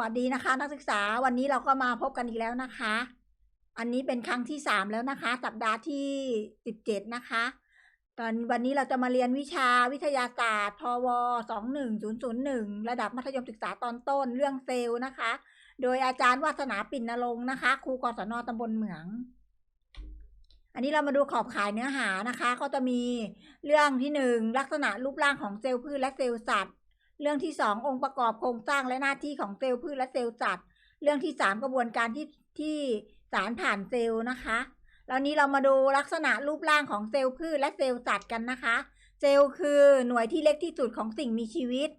วัสดีนะคะ นักศึกษาวันนี้เราก็มาพบกันอีกแล้วนะคะ อันนี้เป็นครั้งที่สามแล้วนะคะ สัปดาห์ที่สิบเจ็ดนะคะ ตอนวันนี้เราจะมาเรียนวิชาวิทยาศาสตร์ พวสองหนึ่งศูนย์ศูนย์หนึ่งระดับมัธยมศึกษาตอนต้นเรื่องเซลล์นะคะ โดยอาจารย์วาสนาปิ่นนรงค์นะคะครูกศนตำบลเหมือง อันนี้เรามาดูขอบข่ายเนื้อหานะคะ ก็จะมีเรื่องที่หนึ่งลักษณะรูปร่างของเซลล์พืชและเซลล์สัตว์ เรื่องที่สององค์ประกอบโครงสร้างและหน้าที่ของเซลล์พืชและเซลล์สัตว์ เรื่องที่สามกระบวนการที่ที่สารผ่านเซลล์นะคะแล้วนี้เรามาดูลักษณะรูปร่างของเซลล์พืชและเซลล์สัตว์กันนะคะ เซลล์คือหน่วยที่เล็กที่สุดของสิ่งมีชีวิต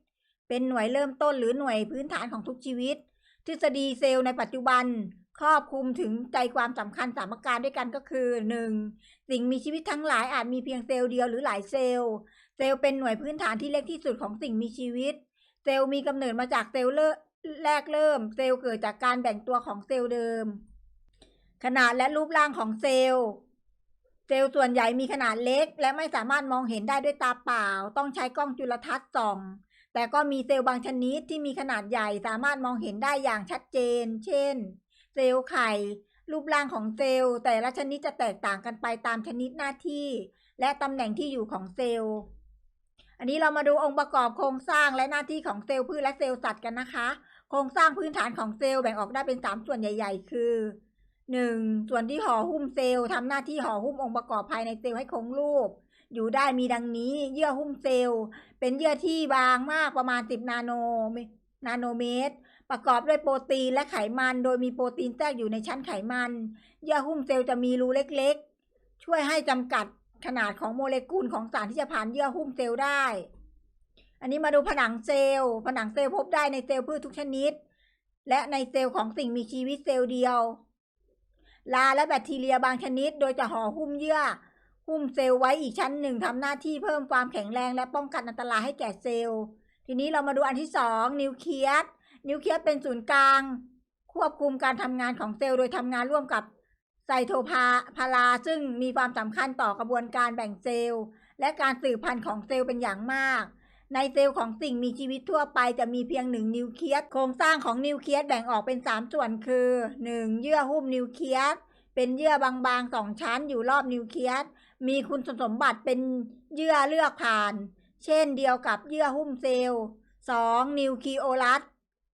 เป็นหน่วยเริ่มต้นหรือหน่วยพื้นฐานของทุกชีวิต ทฤษฎีเซลล์ในปัจจุบัน ครอบคลุมถึงใจความสำคัญสามประการด้วยกันก็คือ 1. สิ่งมีชีวิตทั้งหลายอาจมีเพียงเซลล์เดียวหรือหลายเซลล์ เซลล์เป็นหน่วยพื้นฐานที่เล็กที่สุดของสิ่งมีชีวิต เซลล์มีกำเนิดมาจากเซลล์แรกเริ่ม เซลล์เกิดจากการแบ่งตัวของเซลล์เดิม ขนาดและรูปร่างของเซลล์ เซลล์ส่วนใหญ่มีขนาดเล็ก และไม่สามารถมองเห็นได้ด้วยตาเปล่า ต้องใช้กล้องจุลทรรศน์ส่องแต่ก็มีเซลล์บางชนิดที่มีขนาดใหญ่สามารถมองเห็นได้อย่างชัดเจน เช่น เซลล์ไข่ รูปร่างของเซลล์ แต่ละชนิดจะแตกต่างกันไปตามชนิดหน้าที่ และตำแหน่งที่อยู่ของเซลล์ อันนี้เรามาดูองค์ประกอบโครงสร้างและหน้าที่ของเซลล์พืชและเซลล์สัตว์กันนะคะ โครงสร้างพื้นฐานของเซลล์แบ่งออกได้เป็น 3 ส่วนใหญ่ ๆ คือ 1. ส่วนที่ห่อหุ้มเซลล์ทำหน้าที่ห่อหุ้มองค์ประกอบภายในเซลล์ให้คงรูป อยู่ได้มีดังนี้ เยื่อหุ้มเซลล์ เป็นเยื่อที่บางมากประมาณ 10 นาโนนาโนเมตร ประกอบด้วยโปรตีนและไขมัน โดยมีโปรตีนแทรกอยู่ในชั้นไขมันเยื่อหุ้มเซลล์จะมีรูเล็กๆ ช่วยให้จำกัดขนาดของโมเลกุลของสารที่จะผ่านเยื่อหุ้มเซลล์ได้ อันนี้มาดูผนังเซลล์ ผนังเซลล์พบได้ในเซลล์พืชทุกชนิด และในเซลล์ของสิ่งมีชีวิตเซลล์เดียว ลาและแบคทีเรียบางชนิด โดยจะห่อหุ้มเยื่อ หุ้มเซลล์ไว้อีกชั้นหนึ่งทำหน้าที่เพิ่มความแข็งแรงและป้องกันอันตรายให้แก่เซลล์ ทีนี้เรามาดูอันที่สองนิวเคลียส นิวเคลียสเป็นศูนย์กลาง ควบคุมการทำงานของเซลล์โดยทำงานร่วมกับไซโทพาพาราซึ่งมีความสำคัญต่อกระบวนการแบ่งเซลล์ และการสืบพันธุ์ของเซลล์เป็นอย่างมาก ในเซลล์ของสิ่งมีชีวิตทั่วไปจะมีเพียงหนึ่งนิวเคลียสโครงสร้างของนิวเคลียสแบ่งออกเป็น 3 ส่วนคือ 1. เยื่อหุ้มนิวเคลียสเป็นเยื่อบางๆสองชั้นอยู่รอบนิวเคลียสมีคุณสมบัติเป็นเยื่อเลือกผ่าน เช่นเดียวกับเยื่อหุ้มเซลล์ 2. นิวคลีโอลัส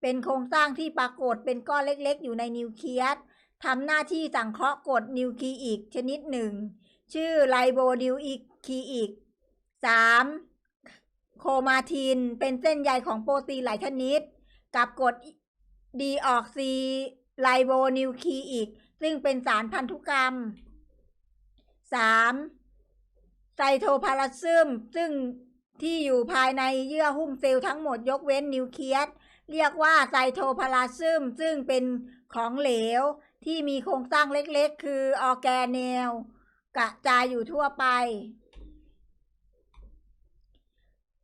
เป็นโครงสร้างที่ปรากฏเป็นก้อนเล็กๆ อยู่ในนิวเคลียสทำหน้าที่สังเคราะห์กรดนิวคลีอิกชนิดหนึ่ง ชื่อไลโบนิวคลีอิก 3. โคมาทินเป็นเส้นใยของโปรตีนหลายชนิด กับกรดดีออกซีไลโบนิวคลีอิก ซึ่งเป็นสารพันธุกรรม 3. ไซโทพาลาซึมซึ่งที่อยู่ภายในเยื่อหุ้มเซลล์ทั้งหมดยกเว้นนิวเคลียส เรียกว่าไซโทพาลาซึมซึ่งเป็นของเหลวที่มีโครงสร้างเล็กๆ คือออร์แกเนลกระจายอยู่ทั่วไป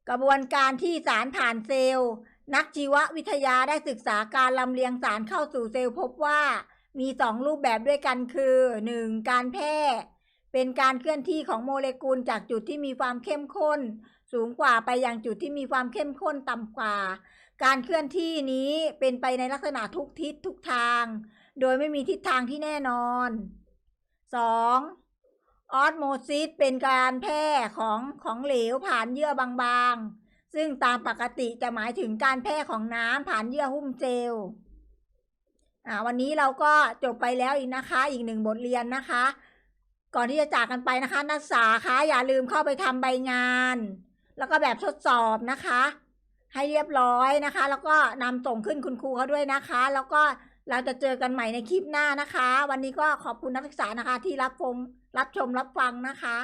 กระบวนการที่สารผ่านเซลล์ นักชีววิทยาได้ศึกษาการลำเลียงสารเข้าสู่เซลล์พบว่ามีสองรูปแบบด้วยกันคือ 1. การแพร่เป็นการเคลื่อนที่ของโมเลกุลจากจุดที่มีความเข้มข้น สูงกว่าไปยังจุดที่มีความเข้มข้นต่ำกว่า การเคลื่อนที่นี้เป็นไปในลักษณะทุกทิศทุกทาง โดยไม่มีทิศทางที่แน่นอน 2. ออสโมซิสเป็นการแพร่ของของเหลวผ่านเยื่อบางๆ ซึ่งตามปกติจะหมายถึงการแพร่ของน้ำผ่านเยื่อหุ้มเจลอ่าวันนี้เราก็จบไปแล้วอีกนะคะ อีกหนึ่งบทเรียนนะคะ ก่อนที่จะจากกันไปนะคะ นักศึกษาคะอย่าลืมเข้าไปทำใบงาน แล้วก็แบบทดสอบนะคะ ให้เรียบร้อยนะคะ แล้วก็นำส่งขึ้นคุณครูเขาด้วยนะคะ แล้วก็เราจะเจอกันใหม่ในคลิปหน้านะคะ วันนี้ก็ขอบคุณนักศึกษานะคะ ที่รับชมรับชมรับฟังนะคะ